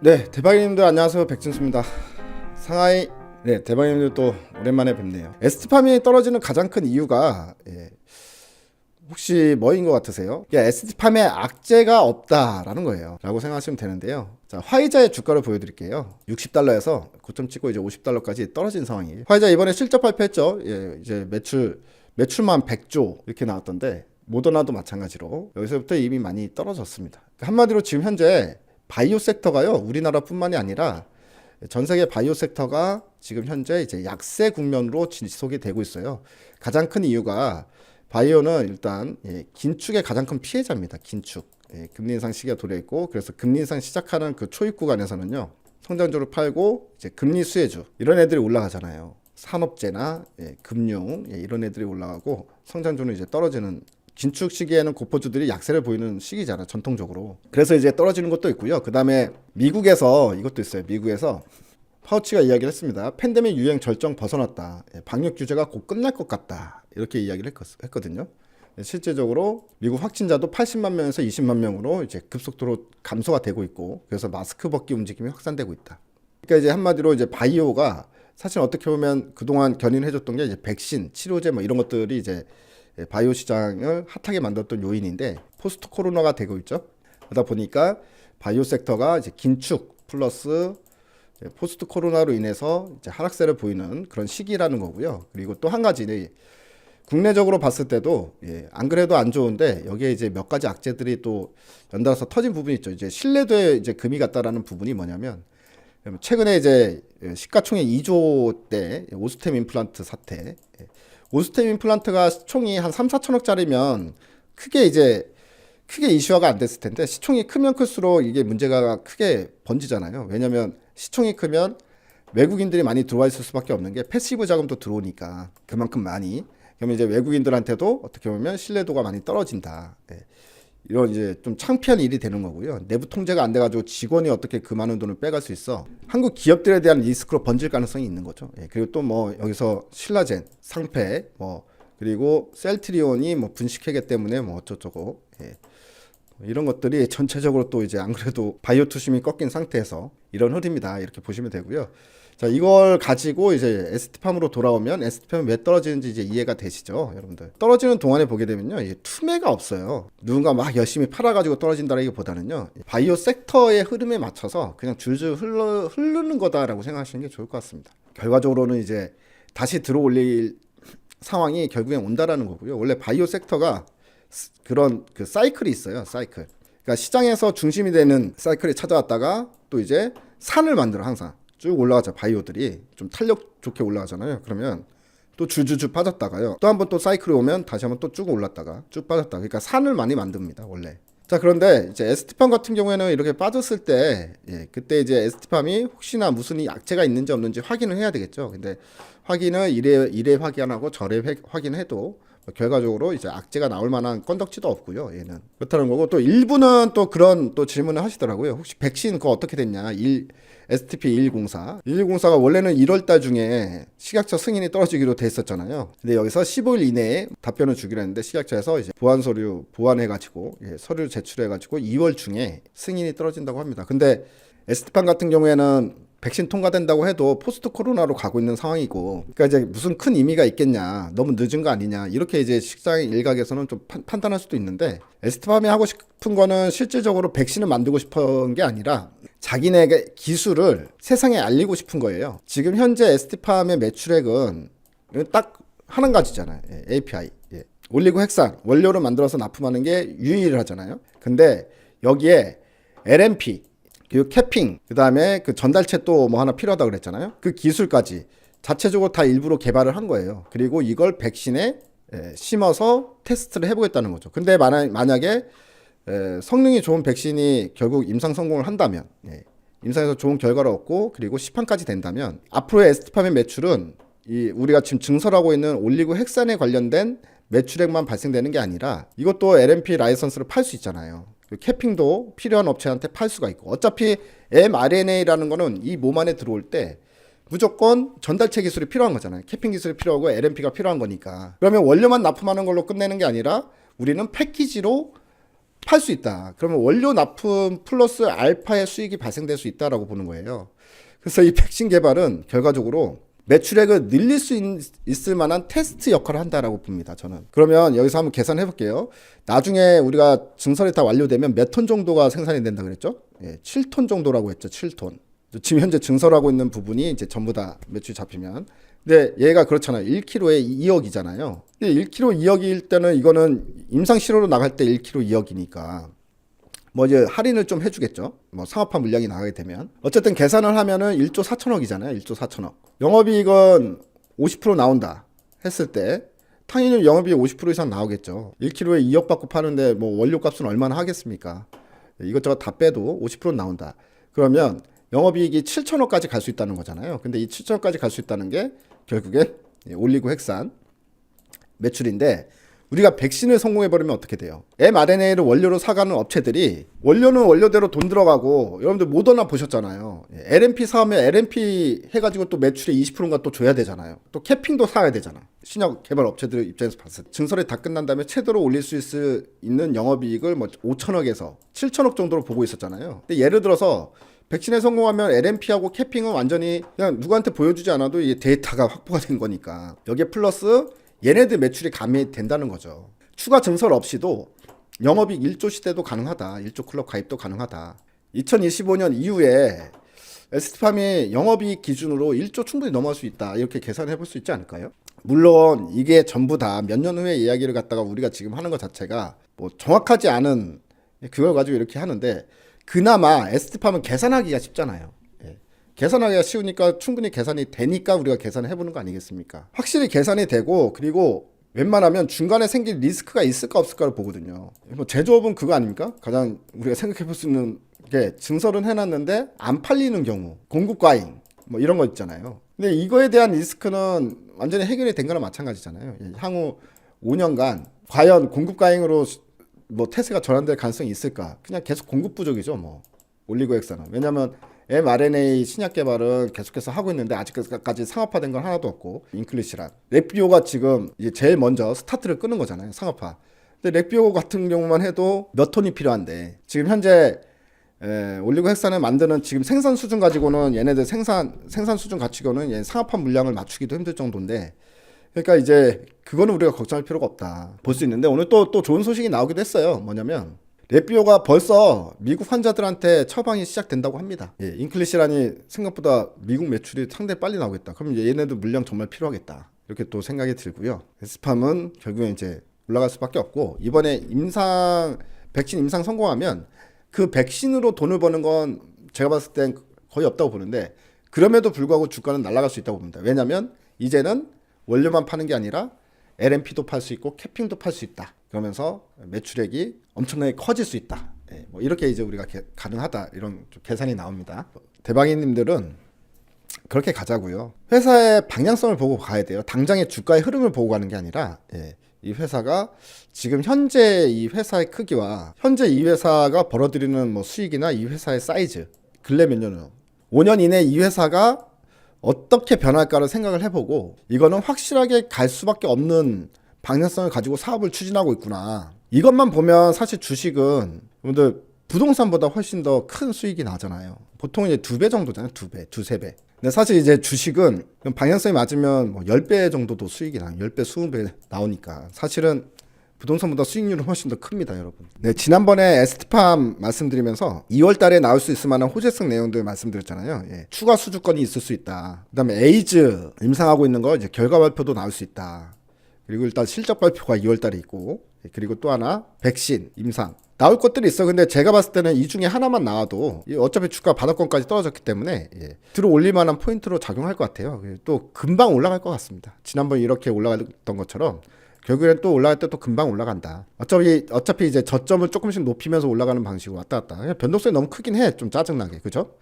네, 대박님들 안녕하세요. 백진수입니다. 상하이 네, 대박님들 또 오랜만에 뵙네요. 에스티팜이 떨어지는 가장 큰 이유가 예, 혹시 뭐인 것 같으세요? 예, 에스티팜에 악재가 없다라는 거예요. 라고 생각하시면 되는데요. 자, 화이자의 주가를 보여드릴게요. 60달러에서 고점 찍고 이제 50달러까지 떨어진 상황이에요. 화이자 이번에 실적 발표했죠. 예, 이제 매출 매출만 100조 이렇게 나왔던데 모더나도 마찬가지로 여기서부터 이미 많이 떨어졌습니다. 한마디로 지금 현재 바이오 섹터가요 우리나라뿐만이 아니라 전 세계 바이오 섹터가 지금 현재 이제 약세 국면으로 지속이 되고 있어요. 가장 큰 이유가 바이오는 일단 예, 긴축의 가장 큰 피해자입니다. 긴축. 예, 금리 인상 시기가 도래 있고 그래서 금리 인상 시작하는 그 초입 구간에서는요 성장주를 팔고 이제 금리 수혜주 이런 애들이 올라가잖아요. 산업재나 예, 금융 예, 이런 애들이 올라가고 성장주는 이제 떨어지는 긴축 시기에는 고포주들이 약세를 보이는 시기잖아 전통적으로. 그래서 이제 떨어지는 것도 있고요. 그 다음에 미국에서 이것도 있어요 미국에서 파우치가 이야기를 했습니다. 팬데믹 유행 절정 벗어났다. 예, 방역 규제가 곧 끝날 것 같다. 이렇게 이야기를 했- 했거든요. 예, 실제적으로 미국 확진자도 80만 명에서 20만 명으로 이제 급속도로 감소가 되고 있고 그래서 마스크 벗기 움직임이 확산되고 있다. 그러니까 이제 한마디로 이제 바이오가 사실 어떻게 보면 그동안 견인해줬던 게 이제 백신, 치료제 뭐 이런 것들이 이제 예, 바이오 시장을 핫하게 만들었던 요인인데 포스트 코로나가 되고 있죠. 그러다 보니까 바이오 섹터가 이제 긴축 플러스 포스트 코로나로 인해서 이제 하락세를 보이는 그런 시기라는 거고요. 그리고 또 한 가지는 국내적으로 봤을 때도 예, 안 그래도 안 좋은데 여기에 이제 몇 가지 악재들이 또 연달아서 터진 부분이 있죠. 이제 신뢰도에 이제 금이 갔다라는 부분이 뭐냐면 최근에 이제 시가총액 2조 대 오스템 임플란트 사태. 예, 오스템 임플란트가 시총이 한 3, 4천억짜리면 크게 이제 크게 이슈화가 안 됐을 텐데 시총이 크면 클수록 이게 문제가 크게 번지잖아요. 왜냐면 시총이 크면 외국인들이 많이 들어와 있을 수밖에 없는 게 패시브 자금도 들어오니까 그만큼 많이. 그러면 이제 외국인들한테도 어떻게 보면 신뢰도가 많이 떨어진다. 예. 이런 이제 좀 창피한 일이 되는 거고요. 내부 통제가 안 돼가지고 직원이 어떻게 그 많은 돈을 빼갈 수 있어? 한국 기업들에 대한 리스크로 번질 가능성이 있는 거죠. 예, 그리고 또 뭐 여기서 신라젠, 상패, 뭐 그리고 셀트리온이 뭐 분식회계 때문에 뭐 어쩌저고 예. 이런 것들이 전체적으로 또 이제 안 그래도 바이오 투심이 꺾인 상태에서 이런 흐름이다 이렇게 보시면 되고요. 자 이걸 가지고 이제 에스티팜으로 돌아오면 에스티팜이 왜 떨어지는지 이제 이해가 되시죠, 여러분들. 떨어지는 동안에 보게 되면요, 이게 투매가 없어요. 누군가 막 열심히 팔아가지고 떨어진다라기보다는요, 바이오 섹터의 흐름에 맞춰서 그냥 줄줄 흘러 흐르는 거다라고 생각하시는 게 좋을 것 같습니다. 결과적으로는 이제 다시 들어올릴 상황이 결국엔 온다라는 거고요. 원래 바이오 섹터가 스- 그런 그 사이클이 있어요. 사이클. 그러니까 시장에서 중심이 되는 사이클이 찾아왔다가 또 이제 산을 만들어 항상 쭉 올라가죠. 바이오들이 좀 탄력 좋게 올라가잖아요. 그러면 또 주주주 빠졌다가요. 또 한 번 또 사이클이 오면 다시 한번 또 쭉 올랐다가 쭉 빠졌다. 그러니까 산을 많이 만듭니다. 원래. 자 그런데 이제 에스티팜 같은 경우에는 이렇게 빠졌을 때 예, 그때 이제 에스티팜이 혹시나 무슨 이 악재가 있는지 없는지 확인을 해야 되겠죠. 근데 확인을 이래 이래 확인하고 저래 회- 확인해도 뭐 결과적으로 이제 악재가 나올 만한 건덕지도 없고요. 얘는 그렇다는 거고 또 일부는 또 그런 또 질문을 하시더라고요. 혹시 백신 그거 어떻게 됐냐? 일 STP 1104. 1104가 원래는 1월 달 중에 식약처 승인이 떨어지기로 돼 있었잖아요. 근데 여기서 15일 이내에 답변을 주기로 했는데 식약처에서 이제 보안 서류 보완해 가지고 예, 서류 제출해 가지고 2월 중에 승인이 떨어진다고 합니다. 근데 에스티판 같은 경우에는 백신 통과된다고 해도 포스트 코로나로 가고 있는 상황이고, 그러니까 이제 무슨 큰 의미가 있겠냐, 너무 늦은 거 아니냐, 이렇게 이제 식당 일각에서는 좀 판, 판단할 수도 있는데, 에스티팜이 하고 싶은 거는 실질적으로 백신을 만들고 싶은 게 아니라, 자기네 기술을 세상에 알리고 싶은 거예요. 지금 현재 에스티팜의 매출액은 딱 하나 가지잖아요. 예, API. 예. 올리고 핵산, 원료를 만들어서 납품하는 게 유일하잖아요. 근데 여기에 LMP, 그리고 캐핑, 그 다음에 그 전달체 또 뭐 하나 필요하다 그랬잖아요. 그 기술까지 자체적으로 다 일부러 개발을 한 거예요. 그리고 이걸 백신에 에, 심어서 테스트를 해보겠다는 거죠. 근데 만약, 만약에 에, 성능이 좋은 백신이 결국 임상 성공을 한다면, 예, 임상에서 좋은 결과를 얻고 그리고 시판까지 된다면 앞으로의 에스티팜의 매출은 이 우리가 지금 증설하고 있는 올리고 핵산에 관련된 매출액만 발생되는 게 아니라 이것도 LMP 라이선스를 팔 수 있잖아요. 그 캐핑도 필요한 업체한테 팔 수가 있고 어차피 mRNA라는 거는 이 몸 안에 들어올 때 무조건 전달체 기술이 필요한 거잖아요. 캐핑 기술이 필요하고 LMP가 필요한 거니까. 그러면 원료만 납품하는 걸로 끝내는 게 아니라 우리는 패키지로 팔 수 있다. 그러면 원료 납품 플러스 알파의 수익이 발생될 수 있다라고 보는 거예요. 그래서 이 백신 개발은 결과적으로 매출액을 늘릴 수 있, 을 만한 테스트 역할을 한다라고 봅니다. 저는. 그러면 여기서 한번 계산해 볼게요. 나중에 우리가 증설이 다 완료되면 몇 톤 정도가 생산이 된다 그랬죠? 예, 7톤 정도라고 했죠. 7톤. 지금 현재 증설하고 있는 부분이 이제 전부 다 매출이 잡히면. 근데 얘가 그렇잖아요. 1kg에 2억이잖아요. 근데 1kg 2억일 때는 이거는 임상 실험으로 나갈 때 1kg 2억이니까 뭐 이제 할인을 좀 해주겠죠. 뭐 상업화 물량이 나가게 되면 어쨌든 계산을 하면은 1조 4천억이잖아요. 1조 4천억. 영업이익은 50% 나온다 했을 때 당연히 영업이익 50% 이상 나오겠죠. 1kg에 2억 받고 파는데 뭐 원료값은 얼마나 하겠습니까? 이것저것 다 빼도 50% 나온다. 그러면 영업이익이 7천억까지 갈 수 있다는 거잖아요. 근데 이 7천억까지 갈 수 있다는 게 결국엔 올리고 핵산 매출인데 우리가 백신을 성공해버리면 어떻게 돼요? mRNA를 원료로 사가는 업체들이 원료는 원료대로 돈 들어가고 여러분들 모더나 보셨잖아요. 예, LNP 사면 LNP 해가지고 또 매출의 20%인가 또 줘야 되잖아요. 또 캐핑도 사야 되잖아. 신약 개발 업체들 입장에서 봤을 때 증설이 다 끝난 다음에 최대로 올릴 수 있는 영업이익을 뭐 5천억에서 7천억 정도로 보고 있었잖아요. 근데 예를 들어서 백신에 성공하면 LNP하고 캐핑은 완전히 그냥 누구한테 보여주지 않아도 이 데이터가 확보가 된 거니까 여기에 플러스 얘네들 매출이 감이 된다는 거죠. 추가 증설 없이도 영업이익 1조 시대도 가능하다. 1조 클럽 가입도 가능하다. 2025년 이후에 에스트팜이 영업이익 기준으로 1조 충분히 넘어갈 수 있다. 이렇게 계산해 볼 수 있지 않을까요? 물론 이게 전부 다 몇 년 후의 이야기를 갖다가 우리가 지금 하는 것 자체가 뭐 정확하지 않은 그걸 가지고 이렇게 하는데 그나마 에스트팜은 계산하기가 쉽잖아요. 예. 계산하기가 쉬우니까 충분히 계산이 되니까 우리가 계산을 해보는 거 아니겠습니까? 확실히 계산이 되고 그리고 웬만하면 중간에 생길 리스크가 있을까 없을까를 보거든요. 뭐 제조업은 그거 아닙니까? 가장 우리가 생각해 볼 수 있는 게 증설은 해놨는데 안 팔리는 경우, 공급 과잉 뭐 이런 거 있잖아요. 근데 이거에 대한 리스크는 완전히 해결이 된 거나 마찬가지잖아요. 예, 향후 5년간 과연 공급 과잉으로 뭐 태세가 전환될 가능성이 있을까? 그냥 계속 공급 부족이죠, 뭐. 올리고액사는. 왜냐면 mRNA 신약 개발은 계속해서 하고 있는데 아직까지 상업화된 건 하나도 없고 인클리시란. 렉비오가 지금 제일 먼저 스타트를 끄는 거잖아요 상업화. 근데 렉비오 같은 경우만 해도 몇 톤이 필요한데 지금 현재 에, 올리고 헥산을 만드는 지금 생산 수준 가지고는 얘네들 생산 생산 수준 가지고는 얘 상업화 물량을 맞추기도 힘들 정도인데 그러니까 이제 그거는 우리가 걱정할 필요가 없다. 볼 수 있는데 오늘 또또 좋은 소식이 나오기도 했어요. 뭐냐면 레피오가 벌써 미국 환자들한테 처방이 시작된다고 합니다. 예, 인클리시란이 생각보다 미국 매출이 상당히 빨리 나오겠다. 그럼 얘네도 물량 정말 필요하겠다. 이렇게 또 생각이 들고요. 스팜은 결국에 이제 올라갈 수밖에 없고 이번에 임상 백신 임상 성공하면 그 백신으로 돈을 버는 건 제가 봤을 땐 거의 없다고 보는데 그럼에도 불구하고 주가는 날아갈 수 있다고 봅니다. 왜냐하면 이제는 원료만 파는 게 아니라 LNP도 팔 수 있고 캐핑도 팔 수 있다. 그러면서 매출액이 엄청나게 커질 수 있다. 예, 뭐 이렇게 이제 우리가 개, 가능하다 이런 계산이 나옵니다. 대방인님들은 그렇게 가자고요. 회사의 방향성을 보고 가야 돼요. 당장의 주가의 흐름을 보고 가는 게 아니라 예, 이 회사가 지금 현재 이 회사의 크기와 현재 이 회사가 벌어들이는 뭐 수익이나 이 회사의 사이즈 근래 몇 년은 5년 이내 이 회사가 어떻게 변할까를 생각을 해보고 이거는 확실하게 갈 수밖에 없는 방향성을 가지고 사업을 추진하고 있구나. 이것만 보면 사실 주식은 여러분들 부동산보다 훨씬 더 큰 수익이 나잖아요. 보통 이제 두 배 정도잖아요. 두 배, 두세 배. 근데 사실 이제 주식은 방향성이 맞으면 뭐 10배 정도도 수익이 나요. 10배, 20배 나오니까. 사실은 부동산보다 수익률은 훨씬 더 큽니다, 여러분. 네, 지난번에 에스트팜 말씀드리면서 2월 달에 나올 수 있을 만한 호재성 내용들 말씀드렸잖아요. 예, 추가 수주권이 있을 수 있다. 그 다음에 에이즈 임상하고 있는 거 이제 결과 발표도 나올 수 있다. 그리고 일단 실적 발표가 2월 달에 있고 그리고 또 하나 백신 임상 나올 것들이 있어. 근데 제가 봤을 때는 이 중에 하나만 나와도 어차피 주가 바닥권까지 떨어졌기 때문에 예, 들어 올릴 만한 포인트로 작용할 것 같아요. 또 금방 올라갈 것 같습니다. 지난번 이렇게 올라갔던 것처럼 결국엔 또 올라갈 때 또 금방 올라간다. 어차피 어차피 이제 저점을 조금씩 높이면서 올라가는 방식으로 왔다 갔다. 변동성이 너무 크긴 해. 좀 짜증나게 그죠?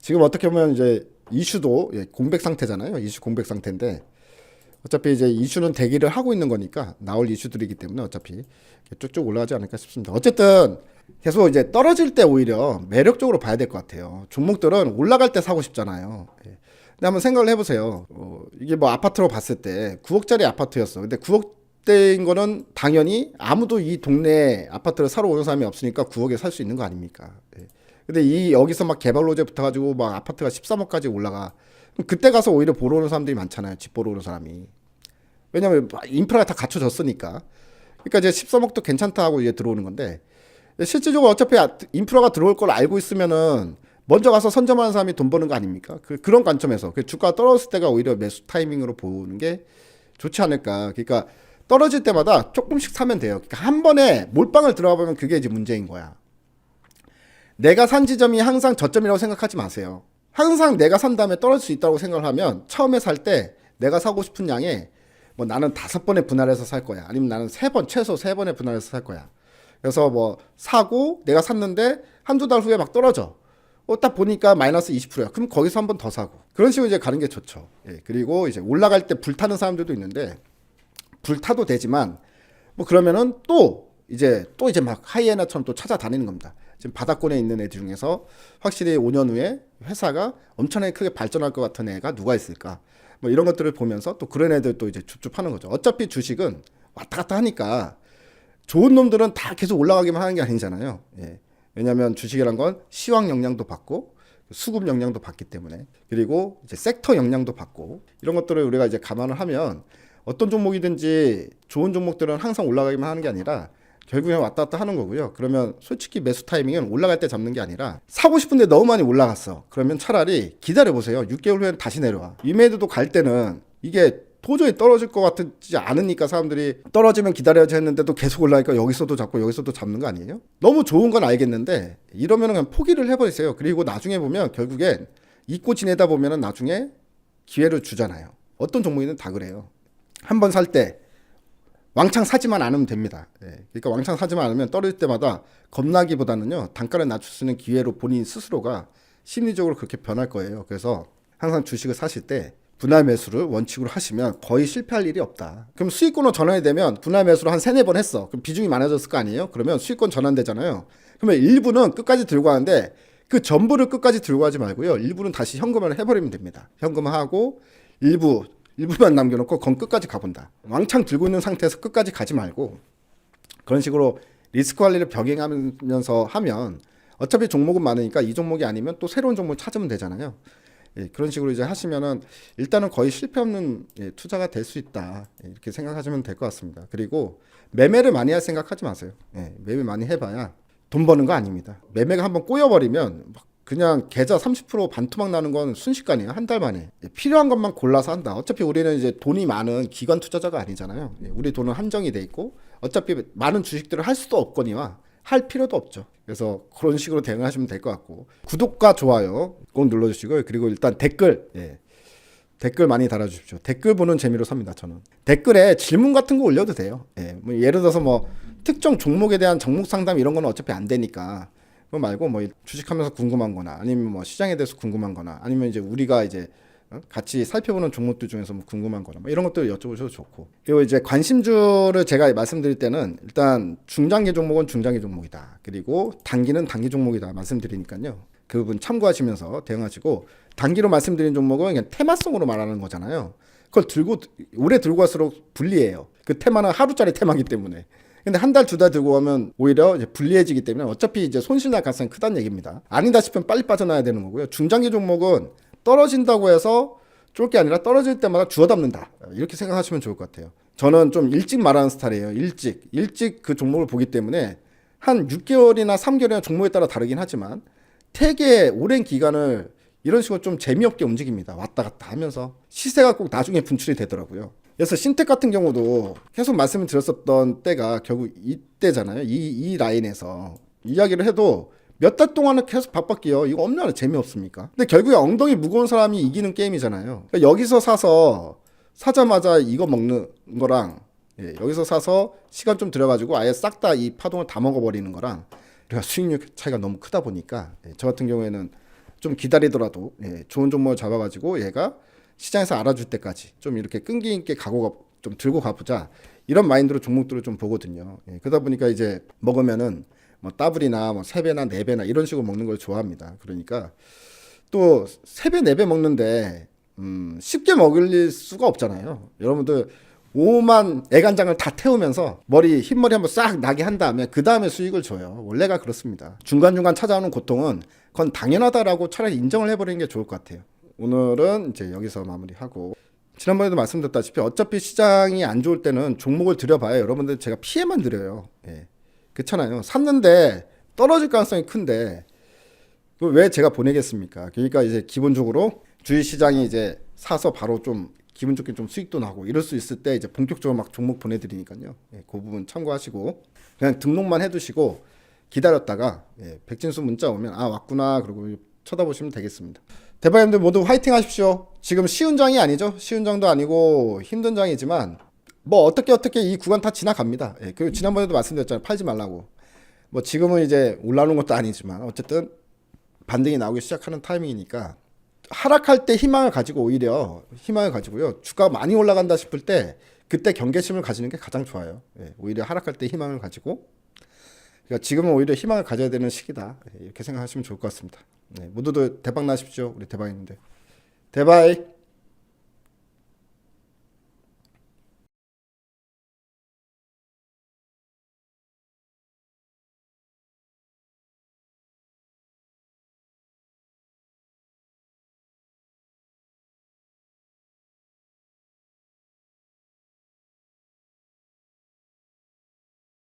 지금 어떻게 보면 이제 이슈도 예, 공백 상태잖아요. 이슈 공백 상태인데 어차피 이제 이슈는 대기를 하고 있는 거니까 나올 이슈들이기 때문에 어차피 쭉쭉 올라가지 않을까 싶습니다. 어쨌든 계속 이제 떨어질 때 오히려 매력적으로 봐야 될 것 같아요. 종목들은 올라갈 때 사고 싶잖아요. 예. 근데 한번 생각을 해보세요. 어, 이게 뭐 아파트로 봤을 때 9억짜리 아파트였어. 근데 9억 9억대인 거는 당연히 아무도 이 동네에 아파트를 사러 오는 사람이 없으니까 9억에 살 수 있는 거 아닙니까? 예. 근데 이 여기서 막 개발 로제 붙어가지고 막 아파트가 13억까지 올라가. 그때 가서 오히려 보러 오는 사람들이 많잖아요. 집 보러 오는 사람이. 왜냐면 인프라가 다 갖춰졌으니까. 그러니까 이제 13억도 괜찮다 하고 이제 들어오는 건데 실질적으로 어차피 아- 인프라가 들어올 걸 알고 있으면은 먼저 가서 선점하는 사람이 돈 버는 거 아닙니까? 그, 그런 관점에서 그 주가가 떨어졌을 때가 오히려 매수 타이밍으로 보는 게 좋지 않을까. 그러니까 떨어질 때마다 조금씩 사면 돼요. 그러니까 한 번에 몰빵을 들어가 보면 그게 이제 문제인 거야. 내가 산 지점이 항상 저점이라고 생각하지 마세요. 항상 내가 산 다음에 떨어질 수 있다고 생각을 하면 처음에 살 때 내가 사고 싶은 양에 뭐 나는 다섯 번에 분할해서 살 거야. 아니면 나는 세 번, 최소 세 번에 분할해서 살 거야. 그래서 뭐 사고 내가 샀는데 한두 달 후에 막 떨어져. 어, 딱 보니까 마이너스 20%야. 그럼 거기서 한 번 더 사고. 그런 식으로 이제 가는 게 좋죠. 예, 그리고 이제 올라갈 때 불타는 사람들도 있는데 불타도 되지만 뭐 그러면은 또 이제 또 이제 막 하이에나처럼 또 찾아다니는 겁니다. 지금 바닥권에 있는 애들 중에서 확실히 5년 후에 회사가 엄청나게 크게 발전할 것 같은 애가 누가 있을까? 뭐 이런 것들을 보면서 또 그런 애들 또 이제 줍줍하는 거죠. 어차피 주식은 왔다 갔다 하니까 좋은 놈들은 다 계속 올라가기만 하는 게 아니잖아요. 예. 왜냐하면 주식이란 건 시황 영향도 받고 수급 영향도 받기 때문에 그리고 이제 섹터 영향도 받고 이런 것들을 우리가 이제 감안을 하면 어떤 종목이든지 좋은 종목들은 항상 올라가기만 하는 게 아니라 결국엔 왔다 갔다 하는 거고요. 그러면 솔직히 매수 타이밍은 올라갈 때 잡는 게 아니라 사고 싶은데 너무 많이 올라갔어. 그러면 차라리 기다려 보세요. 6개월 후에는 다시 내려와. 이메이드도 갈 때는 이게 도저히 떨어질 것 같지 않으니까 사람들이 떨어지면 기다려야지 했는데도 계속 올라니까 여기서도 잡고 여기서도 잡는 거 아니에요? 너무 좋은 건 알겠는데 이러면 그냥 포기를 해버리세요. 그리고 나중에 보면 결국엔 잊고 지내다 보면은 나중에 기회를 주잖아요. 어떤 종목이든 다 그래요. 한 번 살 때 왕창 사지만 않으면 됩니다. 예, 그러니까 왕창 사지만 않으면 떨어질 때마다 겁나기보다는요 단가를 낮출 수 있는 기회로 본인 스스로가 심리적으로 그렇게 변할 거예요. 그래서 항상 주식을 사실 때 분할 매수를 원칙으로 하시면 거의 실패할 일이 없다. 그럼 수익권으로 전환이 되면 분할 매수를 한 세네 번 했어. 그럼 비중이 많아졌을 거 아니에요? 그러면 수익권 전환되잖아요. 그러면 일부는 끝까지 들고 가는데 그 전부를 끝까지 들고 가지 말고요. 일부는 다시 현금화를 해버리면 됩니다. 현금화하고 일부 일부만 남겨놓고 건 끝까지 가본다. 왕창 들고 있는 상태에서 끝까지 가지 말고 그런 식으로 리스크 관리를 병행하면서 하면 어차피 종목은 많으니까 이 종목이 아니면 또 새로운 종목 찾으면 되잖아요. 예, 그런 식으로 이제 하시면은 일단은 거의 실패 없는 예, 투자가 될 수 있다 예, 이렇게 생각하시면 될 것 같습니다. 그리고 매매를 많이 할 생각하지 마세요. 예, 매매 많이 해봐야 돈 버는 거 아닙니다. 매매가 한번 꼬여버리면 막 그냥 계좌 30% 반토막 나는 건 순식간이에요. 한 달 만에. 예, 필요한 것만 골라서 한다. 어차피 우리는 이제 돈이 많은 기관 투자자가 아니잖아요. 예, 우리 돈은 한정이 돼 있고 어차피 많은 주식들을 할 수도 없거니와 할 필요도 없죠. 그래서 그런 식으로 대응하시면 될 것 같고 구독과 좋아요 꼭 눌러주시고요. 그리고 일단 댓글 예. 댓글 많이 달아주십시오. 댓글 보는 재미로 삽니다. 저는 댓글에 질문 같은 거 올려도 돼요. 예. 뭐 예를 들어서 뭐 특정 종목에 대한 종목 상담 이런 거는 어차피 안 되니까 그거 말고 뭐 주식하면서 궁금한 거나 아니면 뭐 시장에 대해서 궁금한 거나 아니면 이제 우리가 이제 어? 같이 살펴보는 종목들 중에서 뭐 궁금한 거나 뭐 이런 것들 여쭤보셔도 좋고. 그리고 이제 관심주를 제가 말씀드릴 때는 일단 중장기 종목은 중장기 종목이다. 그리고 단기는 단기 종목이다 말씀드리니까요. 그 부분 참고하시면서 대응하시고 단기로 말씀드린 종목은 그냥 테마성으로 말하는 거잖아요. 그걸 들고 오래 들고 갈수록 불리해요. 그 테마는 하루짜리 테마기 때문에 근데 한 달 두 달 들고 가면 오히려 이제 불리해지기 때문에 어차피 이제 손실 날 가능성이 크다는 얘기입니다 아니다 싶으면 빨리 빠져나야 되는 거고요 중장기 종목은 떨어진다고 해서 쫄 게 아니라 떨어질 때마다 주워 담는다. 이렇게 생각하시면 좋을 것 같아요. 저는 좀 일찍 말하는 스타일이에요. 일찍. 일찍 그 종목을 보기 때문에 한 6개월이나 3개월이나 종목에 따라 다르긴 하지만 되게 오랜 기간을 이런 식으로 좀 재미없게 움직입니다. 왔다 갔다 하면서 시세가 꼭 나중에 분출이 되더라고요. 그래서 신택 같은 경우도 계속 말씀을 드렸었던 때가 결국 이때잖아요. 이, 이 라인에서 이야기를 해도 몇 달 동안은 계속 바빴게요. 이거 얼마나 재미없습니까? 근데 결국에 엉덩이 무거운 사람이 이기는 게임이잖아요. 그러니까 여기서 사서 사자마자 이거 먹는 거랑 예, 여기서 사서 시간 좀 들여가지고 아예 싹 다 이 파동을 다 먹어버리는 거랑 우리가 수익률 차이가 너무 크다 보니까 예, 저 같은 경우에는 좀 기다리더라도 예, 좋은 종목을 잡아가지고 얘가 시장에서 알아줄 때까지 좀 이렇게 끈기 있게 가고 가, 좀 들고 가보자 이런 마인드로 종목들을 좀 보거든요. 예, 그러다 보니까 이제 먹으면은 뭐 더블이나 뭐세 배나 네 배나 이런 식으로 먹는 걸 좋아합니다. 그러니까 또세배네배 먹는데 음, 쉽게 먹을 수가 없잖아요. 여러분들 오만 애간장을 다 태우면서 머리 흰머리 한번 싹 나게 한 다음에 그 다음에 수익을 줘요. 원래가 그렇습니다. 중간중간 찾아오는 고통은 그건 당연하다라고 차라리 인정을 해버리는 게 좋을 것 같아요. 오늘은 이제 여기서 마무리하고 지난번에도 말씀드렸다시피 어차피 시장이 안 좋을 때는 종목을 들여봐야 여러분들 제가 피해만 드려요. 예. 그렇잖아요. 샀는데 떨어질 가능성이 큰데 왜 제가 보내겠습니까? 그러니까 이제 기본적으로 주식 시장이 이제 사서 바로 좀 기분 좋게 좀 수익도 나고 이럴 수 있을 때 이제 본격적으로 막 종목 보내드리니까요. 예, 그 부분 참고하시고 그냥 등록만 해두시고 기다렸다가 예, 백진수 문자 오면 아 왔구나 그러고 쳐다보시면 되겠습니다. 대박님들 모두 화이팅 하십시오. 지금 쉬운 장이 아니죠. 쉬운 장도 아니고 힘든 장이지만 뭐 어떻게 어떻게 이 구간 다 지나갑니다. 예, 그리고 지난번에도 말씀드렸잖아요. 팔지 말라고. 뭐 지금은 이제 올라오는 것도 아니지만 어쨌든 반등이 나오기 시작하는 타이밍이니까 하락할 때 희망을 가지고 오히려 희망을 가지고요. 주가 많이 올라간다 싶을 때 그때 경계심을 가지는 게 가장 좋아요. 예, 오히려 하락할 때 희망을 가지고 그러니까 지금은 오히려 희망을 가져야 되는 시기다. 예, 이렇게 생각하시면 좋을 것 같습니다. 네, 모두들 대박 나십시오. 우리 대박인데. 대박.